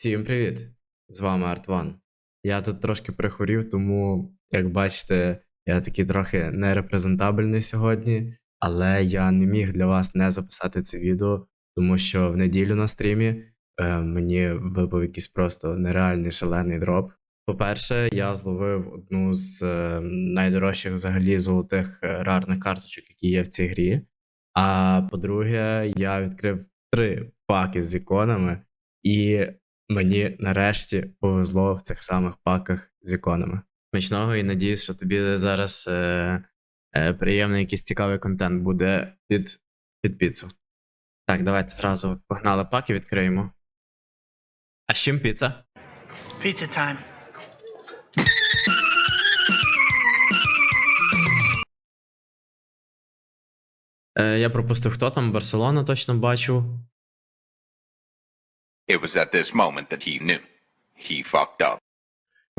Всім привіт! З вами Артван. Я тут трошки прихворів, тому, як бачите, я такий трохи нерепрезентабельний сьогодні, але я не міг для вас не записати це відео, тому що в неділю на стрімі е, мені випав якийсь просто нереальний шалений дроп. По-перше, я зловив одну з е, найдорожчих взагалі золотих е, рарних карточок, які є в цій грі. А по-друге, я відкрив три паки з іконами, і мені нарешті повезло в цих самих паках з іконами. Смачного і надіюсь, що тобі зараз е, е, приємний якийсь цікавий контент буде під, під піцу. Так, давайте зразу погнали паки, відкриємо. А з чим піца? Pizza time. Е, я пропустив, хто там, Барселона точно бачу. It was at this moment that he knew. He fucked up.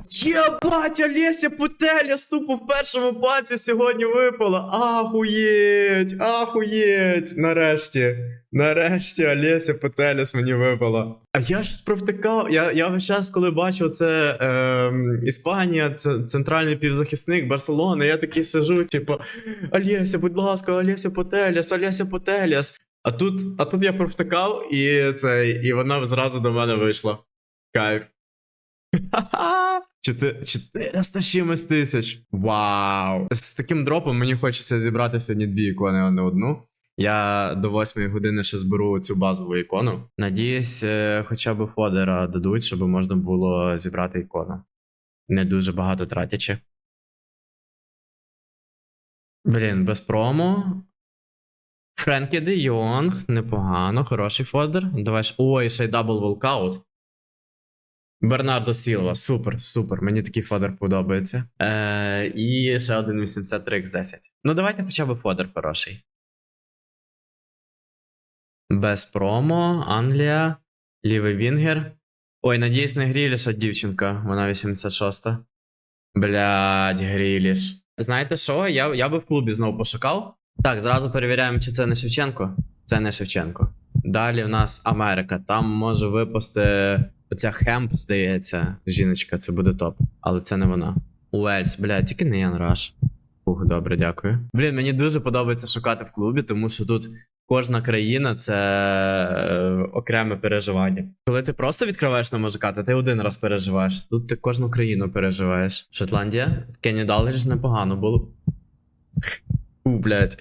Єбать, Олеся Путеля ступу в першому паці сьогодні випала. Ахуєть, ахуєть. Нарешті. Нарешті Олеся Путеляс мені випала. А я ж провтикав. Я, я весь час, коли бачив це е, Іспанія, це центральний півзахисник Барселони, я такий сижу, типу, Олеся, будь ласка, Олеся Путеляс, Олеся Путеляс. А тут, а тут я провтикав, і це, і вона зразу до мене вийшла. Кайф. Ха-ха! Чотири- 400 з чимось тисяч. Вау! З таким дропом мені хочеться зібрати сьогодні дві ікони, а не одну. Я до 8 години ще зберу цю базову ікону. Надіюсь, е, хоча б фодера дадуть, щоб можна було зібрати ікону. Не дуже багато тратячи. Блін, без промо. Френкі де Йонг, непогано, хороший фодер. Давай ж. Ой, ще й дабл волкаут. Бернардо Сілва, супер, супер. Мені такий фодер подобається. Е, і ще один 83x10. Ну, давайте хоча б фодер хороший. Без промо, Англія, лівий Вінгер. Ой, надіюсь, не Гріліша дівчинка, вона 86-та. Блядь, Гріліш. Знаєте що? Я, я би в клубі знову пошукав. Так, зразу перевіряємо, чи це не Шевченко. Це не Шевченко. Далі в нас Америка. Там може випасти оця Хемп, здається, жіночка, це буде топ. Але це не вона. Уельс, блядь, тільки не Ян Раш. Ух, добре, дякую. Блін, мені дуже подобається шукати в клубі, тому що тут кожна країна це е, окреме переживання. Коли ти просто відкриваєш на музиката, ти один раз переживаєш. Тут ти кожну країну переживаєш. Шотландія, Кенні Далгріш непогано було. У, блядь.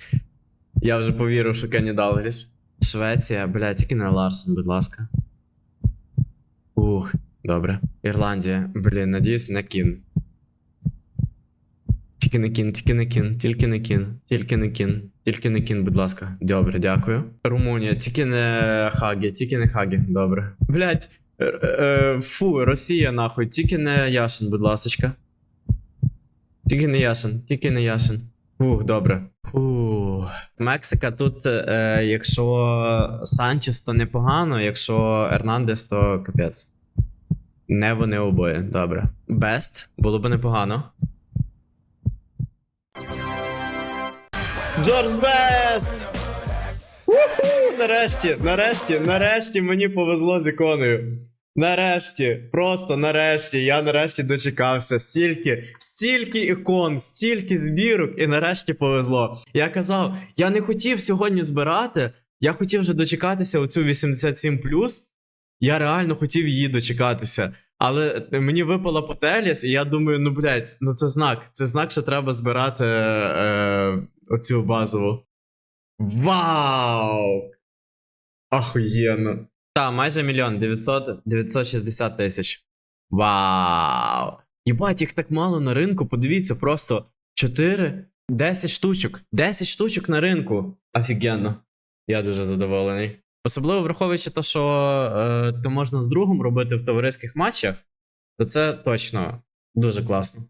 Я вже повірив, що Кенні Далгріш. Швеція, блядь, тільки не Ларсон, будь ласка. Ух, добре. Ірландія, блін, надіюсь, не кін. Тільки не кін, тільки не кін, тільки не кін, тільки не кін, тільки не кін, будь ласка. Добре, дякую. Румунія, тільки не Хагі, тільки не Хагі, добре. Блять, е, е, фу, Росія нахуй, тільки не Яшин, будь ласочка. Тільки не Яшин, тільки не Яшин. Фух, добре. Фух. Мексика тут, е, якщо Санчес, то непогано, якщо Ернандес, то капець. Не вони обоє, добре. Бест було б непогано. Джордж Бест! Нарешті, нарешті, нарешті мені повезло з іконою. Нарешті, просто нарешті, я нарешті дочекався. Стільки, стільки ікон, стільки збірок, і нарешті повезло. Я казав, я не хотів сьогодні збирати, я хотів вже дочекатися оцю 87 Я реально хотів її дочекатися. Але мені випала потеліс, і я думаю, ну блядь, ну це знак. Це знак, що треба збирати е, оцю базову. Вау! Ахуєнно. Та, майже мільйон 900, 960 тисяч. Вау! Єбать, їх так мало на ринку. Подивіться, просто 4, 10 штучок. 10 штучок на ринку. Офігенно. Я дуже задоволений. Особливо враховуючи те, що е, то можна з другом робити в товариських матчах, то це точно дуже класно.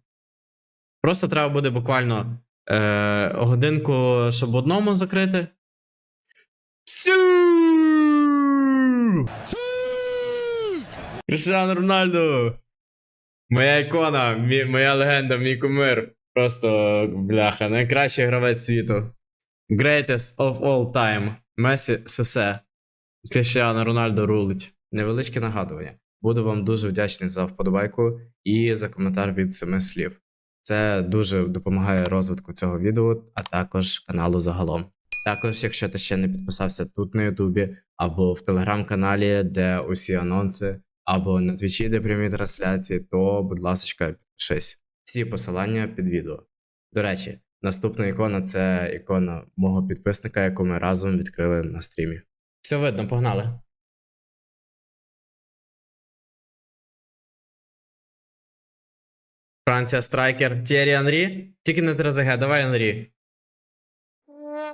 Просто треба буде буквально е, годинку, щоб одному закрити. Сю! Кришан Рональду! Моя ікона, моя легенда, мій кумир. Просто бляха, найкращий гравець світу. Greatest of all time. Месі Сесе. Кріштіано Рональдо рулить. Невеличке нагадування. Буду вам дуже вдячний за вподобайку і за коментар від семи слів. Це дуже допомагає розвитку цього відео, а також каналу загалом. Також, якщо ти ще не підписався тут на Ютубі, або в телеграм-каналі, де усі анонси, або на твічі, де прямі трансляції, то, будь ласка, підпишись. Всі посилання під відео. До речі, наступна ікона це ікона мого підписника, яку ми разом відкрили на стрімі. Все видно, погнали. Франція страйкер. Тєрі Анрі. Тільки не Трезеге, давай Анрі.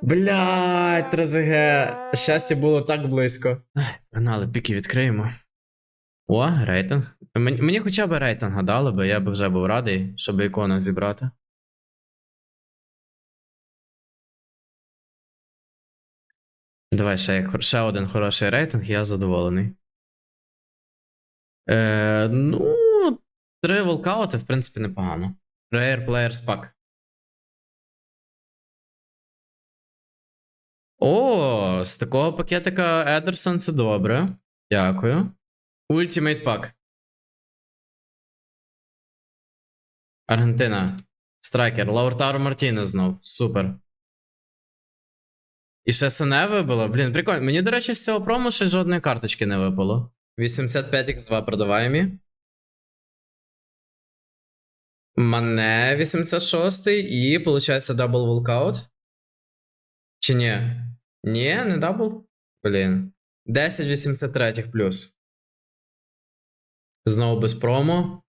Блядь, Трезеге. Щастя було так близько. Погнали, піки відкриємо. О, рейтинг. Мені, хоча б рейтинг дали би, я б вже був радий, щоб ікону зібрати. Давай ще, ще один хороший рейтинг, я задоволений. Е, ну, три волкаути, в принципі, непогано. Rare Players Pack. О, з такого пакетика Едерсон це добре. Дякую. Ultimate Pack. Аргентина. Страйкер. Лауртаро Мартінес знов. Супер. І ще Сене вибило. Блін, прикольно. Мені, до речі, з цього промо ще жодної карточки не випало. 85x2 продаваємі. Мане 86 і, виходить, дабл волкаут. Чи ні? Ні, не дабл? Блін. 10 83 плюс. Знову без промо.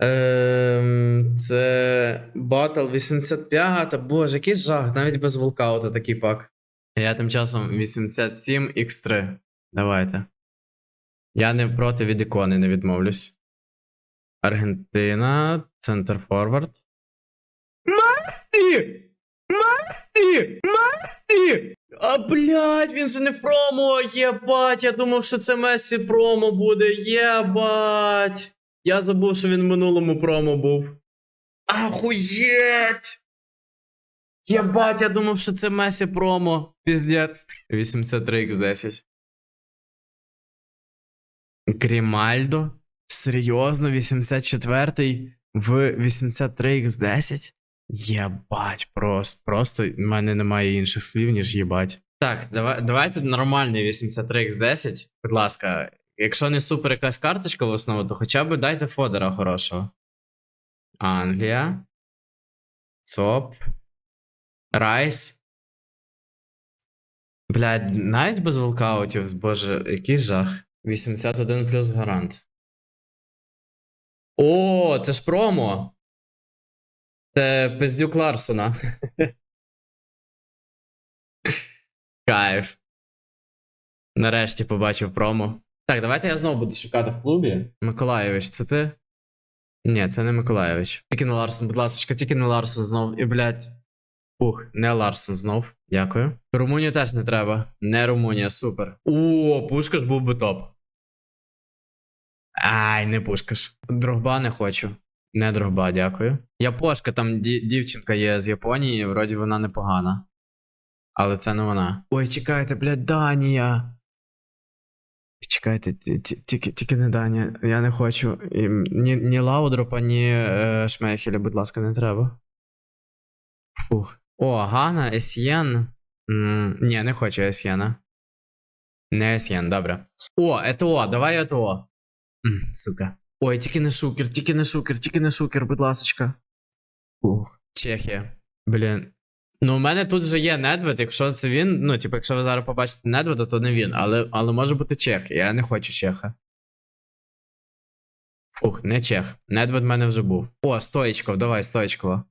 Ем, це Battle 85. Боже, який жах, навіть без волкаута такий пак. Я тим часом 87 x3. Давайте. Я не проти від ікони, не відмовлюсь. Аргентина, центр форвард. Масті! Масті! Масті! А блядь, він же не в промо! Єбать, я думав, що це Месі промо буде. Єбать! Я забув, що він в минулому промо був. Ахуєть! Єбать, я думав, що це Месі промо. Піздець. 83x10. Грімальдо? Серйозно, 84-й в 83x10? Єбать, просто. Просто в мене немає інших слів, ніж єбать. Так, давай, давайте нормальний 83x10. Будь ласка, якщо не супер якась карточка в основу, то хоча б дайте фодера хорошого. Англія. ЦОП. Райс. Блядь, навіть без волкаутів, боже, який жах. 81 плюс гарант. О, це ж промо. Це пиздюк Ларсона. Кайф. Нарешті побачив промо. Так, давайте я знову буду шукати в клубі. Миколайович, це ти? Ні, це не Миколайович. Тільки не Ларсон, будь ласка, тільки не Ларсон знов. І, блядь. Ух, не Ларсон знов. Дякую. Румунію теж не треба. Не Румунія, супер. О, Пушкаш був би топ. Ай, не Пушкаш. Другба не хочу. Не Другба, дякую. Япошка, там ді- дівчинка є з Японії, вроді вона непогана. Але це не вона. Ой, чекайте, блядь, Данія. Чекайте, ті- ті- тільки, тільки не Данія. Я не хочу. І Ні, ні Лаудропа, ні е, Шмейхеля, будь ласка, не треба. Фух. О, Гана, Есьєн. Ні, не хочу Есьєна. Не Есьєн, добре. О, ЕТО, давай ЕТО. Сука. Ой, тільки не шукер, тільки не шукер, тільки не шукер, будь ласочка. Ух. Чехія. Блін. Ну, у мене тут вже є Недвед, якщо це він. Ну, типу, якщо ви зараз побачите Недведа, то не він. Але, але може бути Чех. Я не хочу Чеха. Фух, не Чех. Недвед в мене вже був. О, Стоїчков, давай, Стоїчкова.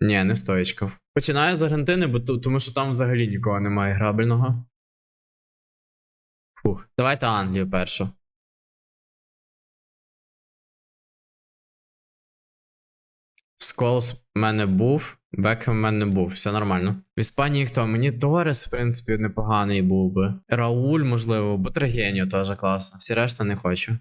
Ні, не Стоїчков. Починаю з Аргентини, бо тому що там взагалі нікого немає грабельного. Фух. Давайте Англію першу. Сколс в мене був, Бекхем в мене не був, все нормально. В Іспанії хто? Мені Торес, в принципі, непоганий був би. Рауль, можливо, Бутрагеніо теж класно. Всі решта не хочу.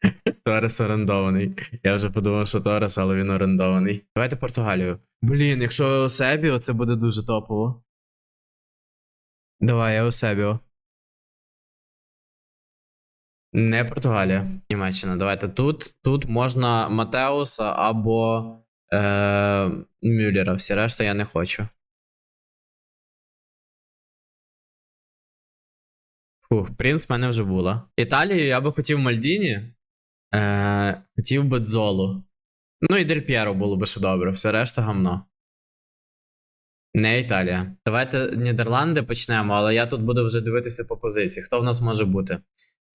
Торес орендований. Я вже подумав, що Торес, але він орендований. Давайте Португалію. Блін, якщо Осебіо, це буде дуже топово. Давай, я Осебіо. Не Португалія, Німеччина. Давайте тут. Тут можна Матеуса або е, Мюллера. Всі решта я не хочу. Фух, принц в мене вже була. Італію я би хотів Мальдіні. Е, хотів би Дзолу. Ну і Дель П'єро було би ще добре, все решта гамно. Не Італія. Давайте Нідерланди почнемо, але я тут буду вже дивитися по позиції. Хто в нас може бути?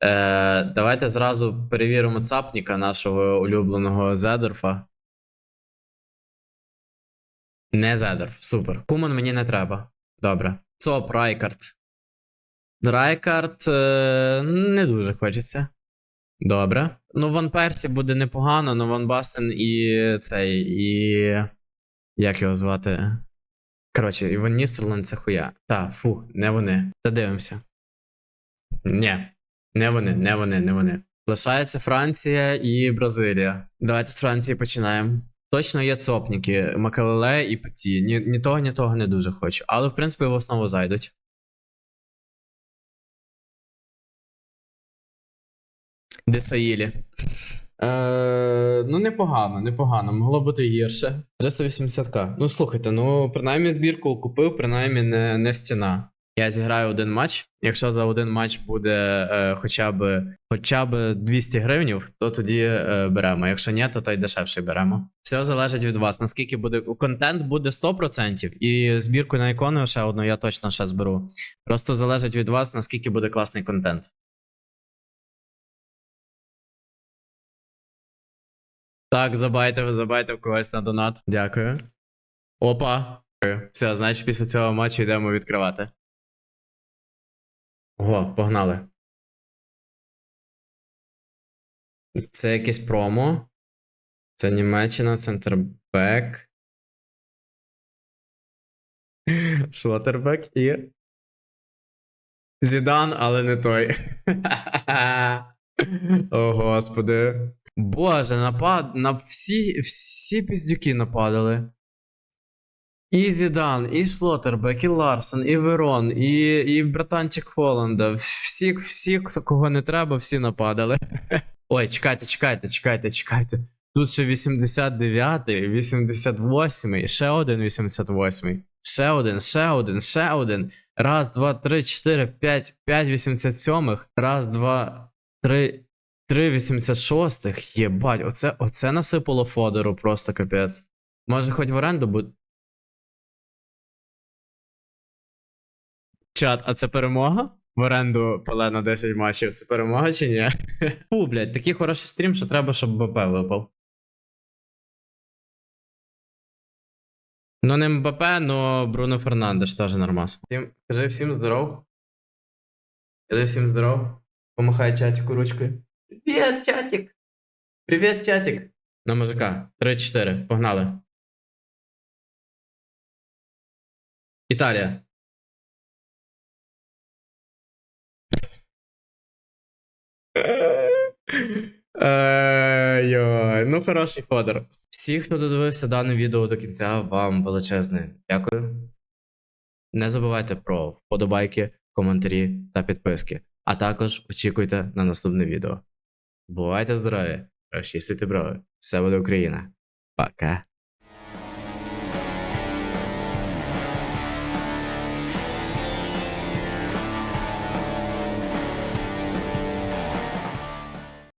Е, давайте зразу перевіримо цапніка нашого улюбленого Зедорфа. Не Зедорф, супер. Куман мені не треба. Добре. Цоп, Райкард. Райкард е, не дуже хочеться. Добре. Ну, Ван Персі буде непогано, але Ван Бастен і цей, і. Як його звати? Коротше, Іван Ністерланд це хуя. Та, фух, не вони. Та дивимося. Ні. Не вони, не вони, не вони. Лишається Франція і Бразилія. Давайте з Франції починаємо. Точно є цопніки, Макалеле і Петі. Ні, ні того, ні того не дуже хочу. Але, в принципі, в основу зайдуть. Десаїлі. Е, ну, непогано, непогано. Могло бути гірше. 380к. Ну, слухайте, ну, принаймні збірку купив, принаймні не, не стіна. Я зіграю один матч. Якщо за один матч буде е, хоча б хоча б 200 гривнів, то тоді е, беремо. Якщо ні, то той дешевший беремо. Все залежить від вас. Наскільки буде контент буде 100%, і збірку на ікону ще одну я точно ще зберу. Просто залежить від вас, наскільки буде класний контент. Так, забайте, забайте в когось на донат. Дякую. Опа. Все, значить, після цього матчу йдемо відкривати. Ого, погнали. Це якесь промо. Це Німеччина, центрбек. Шлотербек і. Зідан, але не той. О, господи. Боже, напад. На всі, всі піздюки нападали. І Зідан, і Шлотербек, і Ларсон, і Верон, і, і братанчик Холланда. Всі, всі, кого не треба, всі нападали. Ой, чекайте, чекайте, чекайте, чекайте. Тут ще 89-й, 88-й, ще один 88-й. Ще один, ще один, ще один. Раз, два, три, чотири, п'ять, п'ять 87-х. Раз, два, три, три 86-х. Єбать, оце, оце насипало Фодору просто капець. Може, хоч в оренду буде. Чат, а це перемога? В оренду Пеле на 10 матчів. Це перемога чи ні? Фу, блядь, такий хороший стрім, що треба, щоб БП випав. Ну, не МБП, но Бруно Фернандеш теж нормас. Всім, кажи всім здоров. Кажи всім здоров. Помахай чатику ручкою. Привіт, чатик! Привіт, чатик! На мужика. 3-4. Погнали. Італія. Ой, ну хороший фодор. Всі, хто додивився дане відео до кінця, вам величезне дякую. Не забувайте про вподобайки, коментарі та підписки. А також очікуйте на наступне відео. Бувайте здорові, розчистите брови. Все буде Україна. Пока.